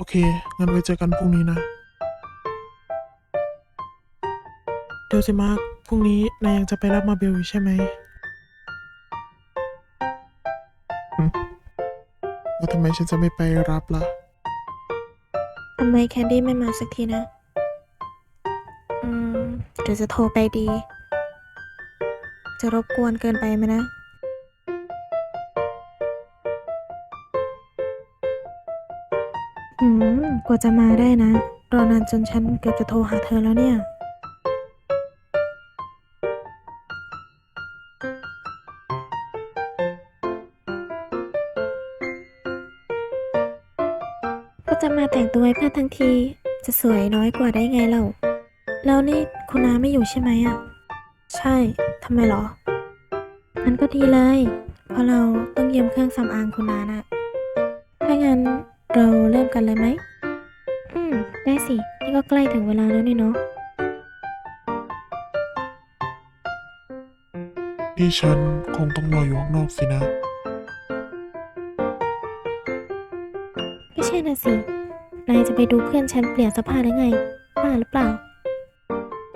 โอเค งั้นไว้เจอกันพรุ่งนี้นะ เดี๋ยวสิมาร์คพรุ่งนี้นายยังจะไปรับมาเบลอยู่ใช่ไหมหึแล้วทำไมฉันจะไม่ไปรับล่ะ ทำไมแคนดี้ไม่มาสักทีนะ อืมหรือจะโทรไปดี จะรบกวนเกินไปไหมนะ อืม กว่าจะมาได้นะ รอนานจนฉันเกือบจะโทรหาเธอแล้วเนี่ย ก็จะมาแต่งตัวให้เพื่อนทั้งที จะสวยน้อยกว่าได้ไงเล่า แล้วนี่คุณน้าไม่อยู่ใช่ไหมอะ ใช่ ทำไมเหรองั้นก็ดีเลย เพราะเราต้องเยืมเครื่องสำอางคุณน้านะถ้างั้น เราเริ่มกันเลยไหม อืม ได้สิ นี่ก็ใกล้ถึงเวลาแล้วนี่เนาะ นี่ฉันคงต้องรออยู่ข้างนอกสินะ ไม่ใช่นะสิ นายจะไปดูเพื่อนฉันเปลี่ยนเสภาได้ไงบ้าหรือเปล่า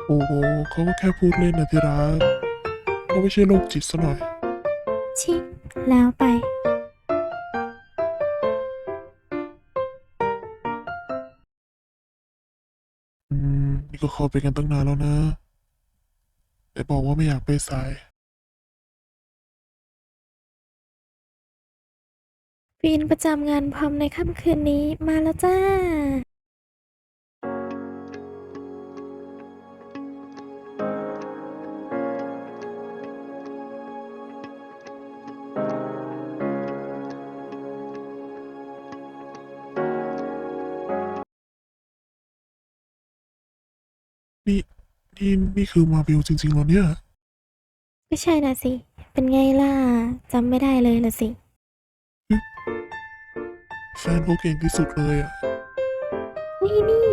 โอ้โหเขาก็แค่พูดเล่นนะที่รักเขาไม่ใช่โรคจิตซะหน่อย ชิ แล้วไป นี่ก็เข้าไปกันตั้งนานแล้วนะ แต่บอกว่าไม่อยากไปสายฟีนประจำงานพรอมในค่ำคืนนี้มาแล้วจ้า นี่นี่นี่คือมาวิลจริงๆเหรอเนี่ยไม่ใช่นะสิ เป็นไงล่ะจำไม่ได้เลยละสิ แฟนเขาเก่งที่สุดเลยอะ นี่นี่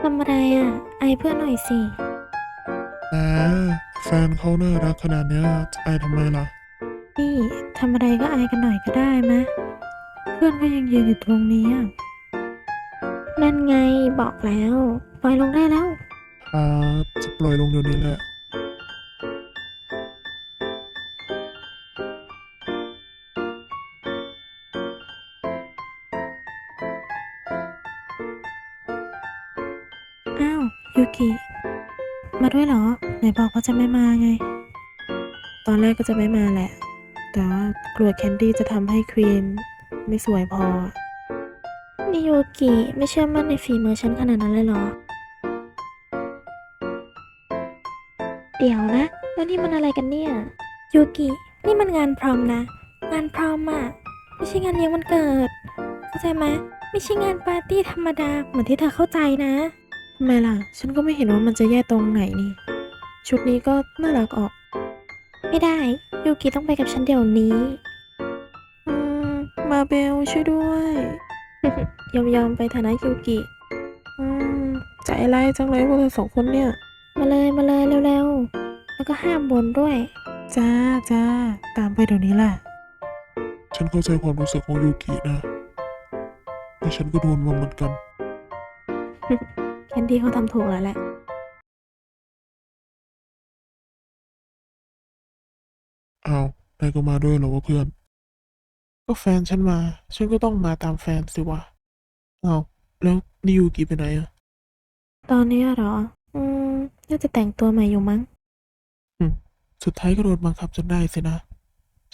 ทำอะไรอะ ไอายเพื่อนหน่อยสิ แหมแฟนเขาน่ารักขนาดเนี้ยจะอายทำไมล่ะ นี่ทำอะไรก็อายกันหน่อยก็ได้มะ เพื่อนก็ยังยืนอยู่ตรงนี้อะนั่นไงบอกแล้ว ปล่อยลงได้แล้ว ครับจะปล่อยลงเดี๋ยวนี้แหละอ้าวยูกิมาด้วยเหรอ ไหนบอกว่าจะไม่มาไง ตอนแรกก็จะไม่มาแหละ แต่ว่ากลัวแคนดี้จะทำให้ควีนไม่สวยพอนี่ยูกิไม่เชื่อมั่นในฝีมือฉันขนาดนั้นเลยเหรอ เดี๋ยวนะ แล้วนี่มันอะไรกันเนี่ย ยูกิ นี่มันงานพรอมนะ งานพรอมอะไม่ใช่งานเลี้ยงวันเกิด เข้าใจไหมไม่ใช่งานปาร์ตี้ธรรมดาเหมือนที่เธอเข้าใจนะ ทำไมล่ะ ฉันก็ไม่เห็นว่ามันจะแย่ตรงไหนนี่ ชุดนี้ก็น่ารักออก ไม่ได้ ยูกิต้องไปกับฉันเดี๋ยวนี้ อืม มาเบลช่วยด้วย ยอมยอมๆไปฐานะยูกิ อืม ใจร้ายจังเลยพวกเธอสองคนเนี่ย มาเลยมาเลยเร็วๆ แล้วก็ห้ามบ่นด้วย จ้าจ้าตามไปเดี๋ยวนี้แหละฉันเข้าใจความรู้สึกของยูกินะ แต่ฉันก็โดนมาเหมือนกัน แคนดี้เขาทำถูกแล้วแหละอ้าวนายก็มาด้วยเหรอวะเพื่อน ก็แฟนฉันมา ฉันก็ต้องมาตามแฟนสิวะอ้าวแล้วนี่ยูกิไปไหนอะ ตอนนี้เหรออืม น่าจะแต่งตัวใหม่อยู่มั้ง สุดท้ายก็โดนบังคับจนได้สินะ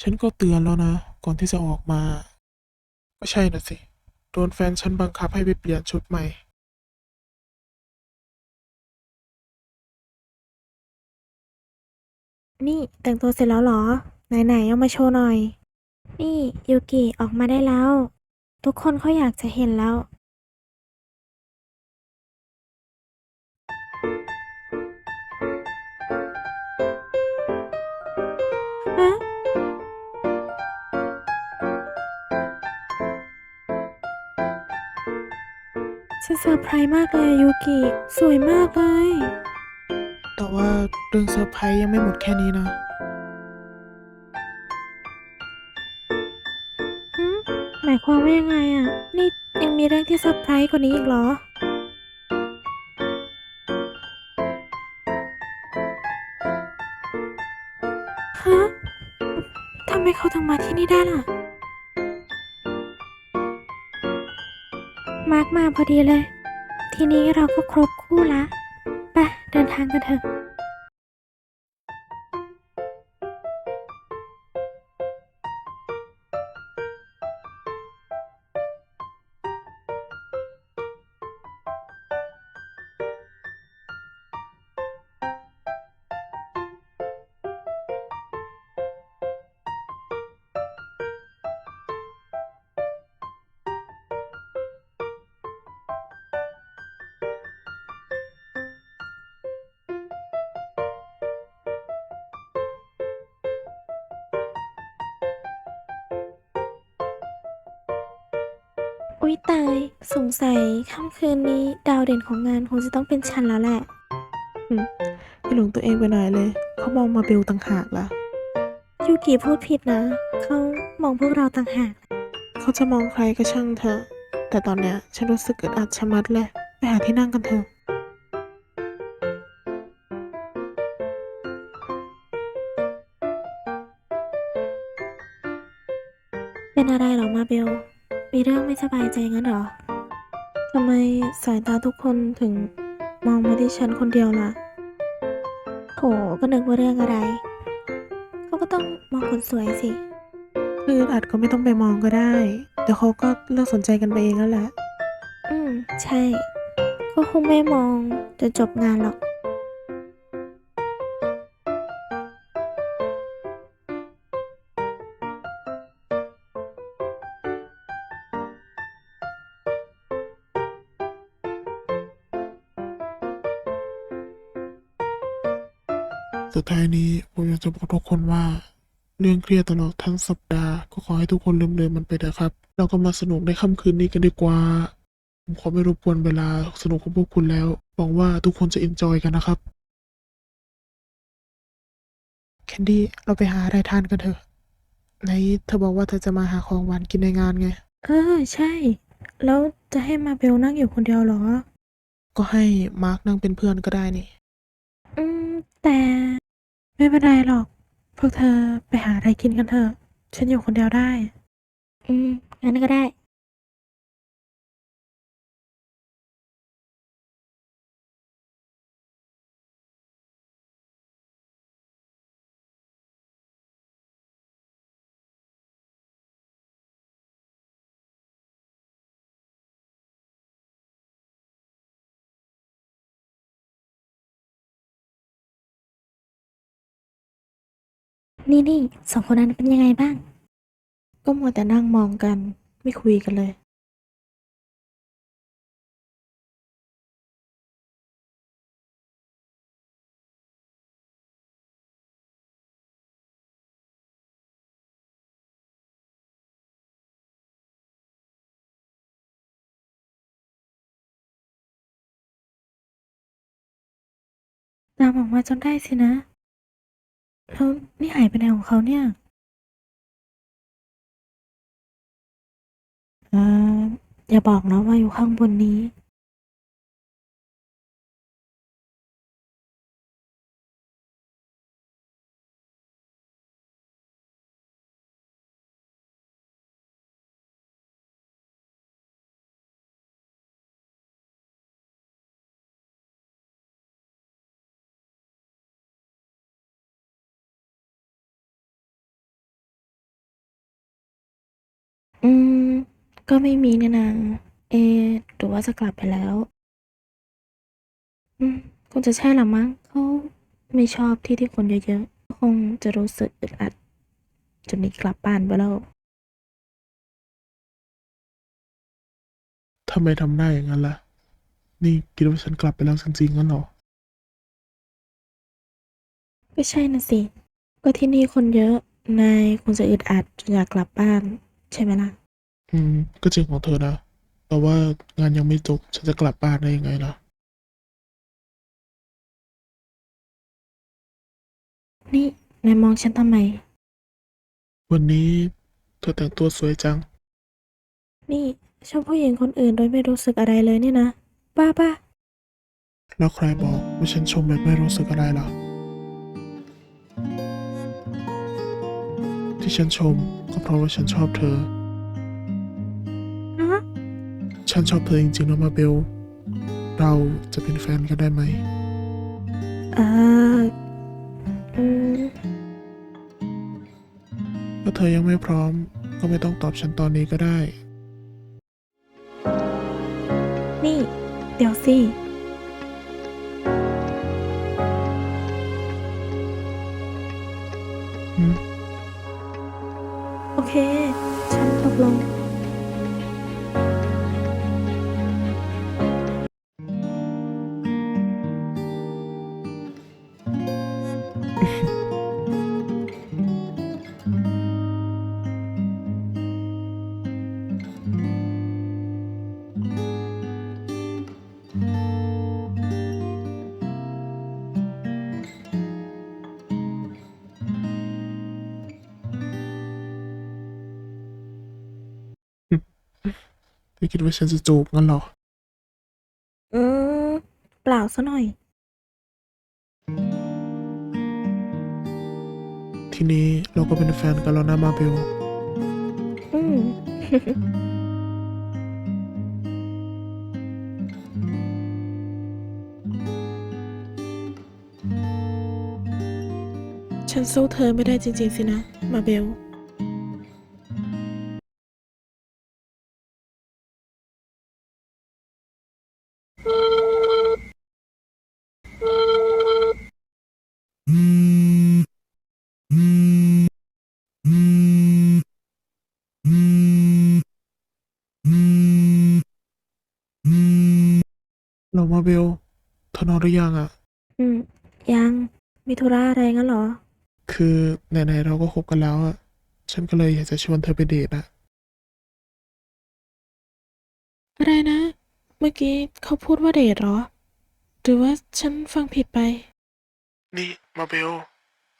ฉันก็เตือนแล้วนะ ก่อนที่จะออกมา ก็ใช่นะสิ โดนแฟนฉันบังคับให้ไปเปลี่ยนชุดใหม่ นี่แต่งตัวเสร็จแล้วเหรอ ไหนๆเอามาโชว์หน่อย นี่ยูกิออกมาได้แล้ว ทุกคนเขาอยากจะเห็นแล้ว ฉันเซอร์ไพรส์มากเลยอะยูกิ สวยมากเลย แต่ว่าเรื่องเซอร์ไพรส์ยังไม่หมดแค่นี้นะหืมหมายความว่ายังไงอะ นี่ยังมีเรื่องที่เซอร์ไพรส์กว่านี้อีกเหรอ ทำไมเขาถึงมาที่นี่ได้ล่ะ มาร์กมาพอดีเลย ทีนี้เราก็ครบคู่ละ ไปเดินทางกันเถอะ อุ๊ยตาย สงสัยค่ำคืนนี้ดาวเด่นของงานคงจะต้องเป็นฉันแล้วแหละอย่าหลงตัวเองไปหน่อยเลย เขามองมาเบลต่างหากล่ะ ยูกิพูดผิดนะ เขามองพวกเราต่างหาก เขาจะมองใครก็ช่างเถอะ แต่ตอนเนี้ยฉันรู้สึกอึดอัดชะมัดเลย ไปหาที่นั่งกันเถอะ สบายใจงั้นเหรอทำไมสายตาทุกคนถึงมองมาที่ฉันคนเดียวล่ะโถก็นึกว่าเรื่องอะไร เขาก็ต้องมองคนสวยสิ คืออึดอัดก็ไม่ต้องไปมองก็ได้ เดี๋ยวเขาก็เลิกสนใจกันไปเองแล้วแหละ อืม ใช่ ก็คงไม่มองจนจบงานหรอก ดท้ายนี้ผมอยากจะบอกทุกคนว่า เรื่องเครียดตลอดทั้งสัปดาห์ก็ขอให้ทุกคนลืมเลือนมันไปเถอะครับ เราก็มาสนุกในค่ำคืนนี้กันดีกว่า ผมขอไม่รบกวนเวลาสนุกของพวกคุณแล้วหวังว่าทุกคนจะเอนจอยกันนะครับแคนดี้เราไปหาอะไรทานกันเถอะไหนเธอบอกว่าเธอจะมาหาของหวานกินในงานไง เออ ใช่ แล้วจะให้มาเบลนั่งอยู่คนเดียวเหรอ ก็ให้มาร์กนั่งเป็นเพื่อนก็ได้นี่ อืม แต่ ไม่เป็นไรหรอก พวกเธอไปหาอะไรกินกันเถอะ ฉันอยู่คนเดียวได้ อืมงั้นก็ได้ นี่นี่สองคนนั้นเป็นยังไงบ้าง ก็มัวแต่นั่งมองกันไม่คุยกันเลย ตามออกมาจนได้สินะ แล้วนี่หายไปไหนของเขาเนี่ยเอออย่าบอกนะว่าอยู่ข้างบนนี้ อืม ก็ไม่มีเนี่ยนะเอะหรือว่าจะกลับไปแล้ว อืม คงจะใช่ละมั้งเขาไม่ชอบที่ที่คนเยอะๆ คงจะรู้สึกอึดอัด จนหนีกลับบ้านไปแล้วทำไมทำได้อย่างนั้นล่ะ นี่คิดว่าฉันกลับไปแล้วจริงๆงั้นเหรอ ก็ใช่นะสิ ก็ที่นี่คนเยอะ นายคงจะอึดอัดจนอยากกลับบ้าน ใช่ไหมล่ะ อืม ก็จริงของเธอนะ แต่ว่างานยังไม่จบฉันจะกลับบ้านได้ยังไงล่ะ นี่นายมองฉันทำไม วันนี้เธอแต่งตัวสวยจัง นี่ชอบผู้หญิงคนอื่นโดยไม่รู้สึกอะไรเลยเนี่ยนะบ้าป่ะแล้วใครบอกว่าฉันชมแบบไม่รู้สึกอะไรล่ะ ที่ฉันชมก็เพราะว่าฉันชอบเธอฮะฉันชอบเธอจริงๆนะมาเบล เราจะเป็นแฟนกันได้ไหม เอ่ออืมถ้าเธอยังไม่พร้อม ก็ไม่ต้องตอบฉันตอนนี้ก็ได้ นี่ เดี๋ยวสิ อคิดว่าฉันจะจูบงั้นเหรอ อืม เปล่าซะหน่อย ทีนี้เราก็เป็นแฟนกันแล้วนะมาเบล อืม ฉันสู้เธอไม่ได้จริงๆสินะ มาเบล รามาเบลเธอนอนหรือยังอะ่ะอืม ยังมีธุระอะไรงั้นเหรอ คือไหนๆเราก็คบกันแล้วอะ่ะฉันก็เลยอยากจะชวนเธอไปเดทอะอะไรนะ เมื่อกี้เขาพูดว่าเดทเหรอ หรือว่าฉันฟังผิดไป นี่มาเบล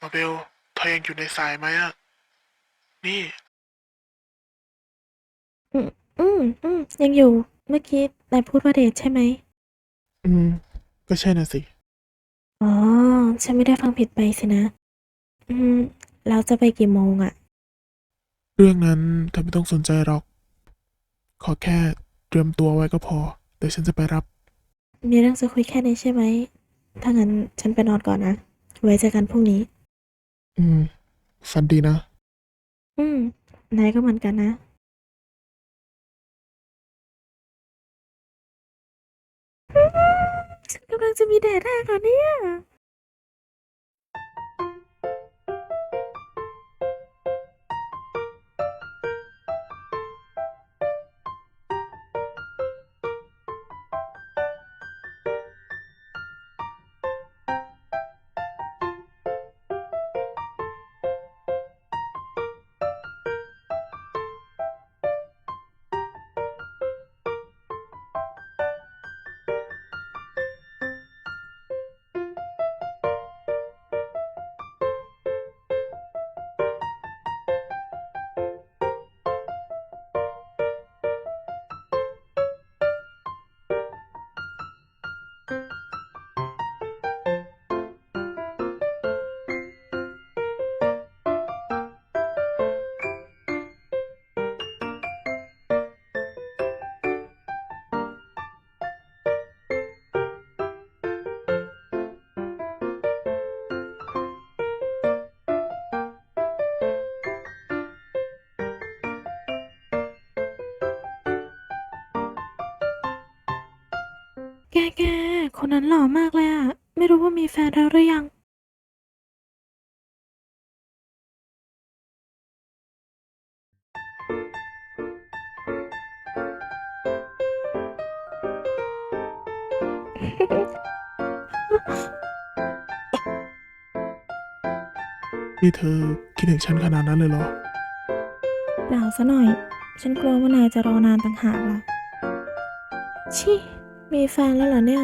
มาเบล เธอยังอยู่ในสายไหมอะ่ะนี่ อืมอืมอืมยังอยู่ เมื่อกี้นายพูดว่าเดทใช่ไหม อืม ก็ใช่น่ะสิ อ๋อ ฉันไม่ได้ฟังผิดไปสินะ อืม เราจะไปกี่โมงอะเรื่องนั้นเธอไม่ต้องสนใจหรอก ขอแค่เตรียมตัวไว้ก็พอ เดี๋ยวฉันจะไปรับ มีเรื่องจะคุยแค่นี้ใช่ไหม ถ้างั้นฉันไปนอนก่อนนะ ไว้เจอกันพรุ่งนี้ อืมฝันดีนะ อืม นายก็เหมือนกันนะ กำลังจะมีแดดแรกแล้วเนี่ย แกแกคนนั้นหล่อมากเลยอะไม่รู้ว่ามีแฟนแล้วหรือยัง นี่เธอคิดถึงฉันขนาดนั้นเลยเหรอ เปล่าซะหน่อย ฉันกลัวว่านายจะรอนานต่างหากล่ะ ชิ มีแฟนแล้วเหรอเนี่ย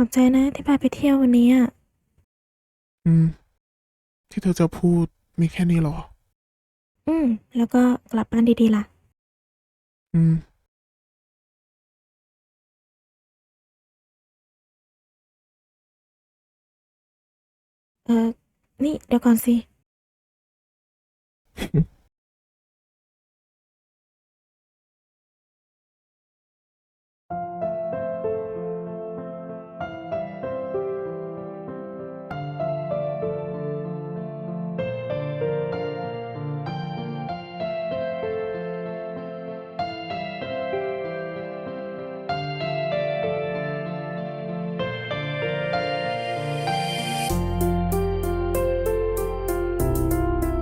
อบใจนะที่พาไปเที่ยววันนี้อะอืม ที่เธอจะพูดมีแค่นี้เหรอ อืม แล้วก็กลับบ้านดีๆล่ะ อืม เออนี่เดี๋ยวก่อนสิ